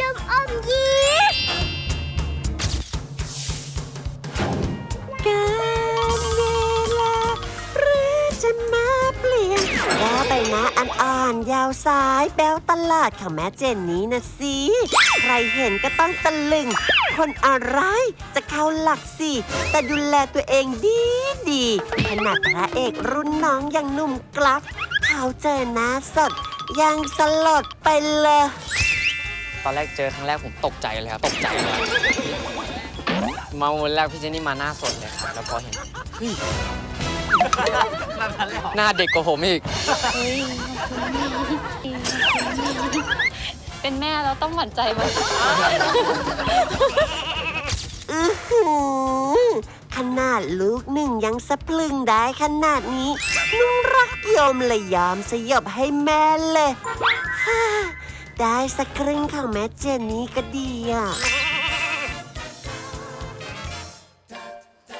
ลูกอมยิ้มการเวลาหรือจะมาเปลี่ยนแก้ใบหน้าอันอ่อนยาวซ้ายแบวตลาดของแม่เจนนี้นะสิใครเห็นก็ต้องตะลึง คนอะไรจะเข้าหลักสิแต่ดูแลตัวเองดีดีขนาดพระเอกรุ่นน้องอย่างหนุ่มกลัฟเขาเจอหน้าสดยังสลดไปเลย ตอนแรกเจอครั้งแรกผมตกใจเลยครับ ตกใจเลย มาวันแรกพี่เจนนี่มาหน้าสดเลยครับ แล้วพอเห็นเฮ้ยหน้าเด็กกว่าผมอีก เป็นแม่เราต้องหวั่นใจไว้อื้อหือขนาดลูกหนึ่งยังสะพลึงได้ขนาดนี้นุ่งรักยมเลยยอมสยบให้แม่เลยฮ่า ได้สักครึ่งของแม่เจนนี่ก็ดีอะ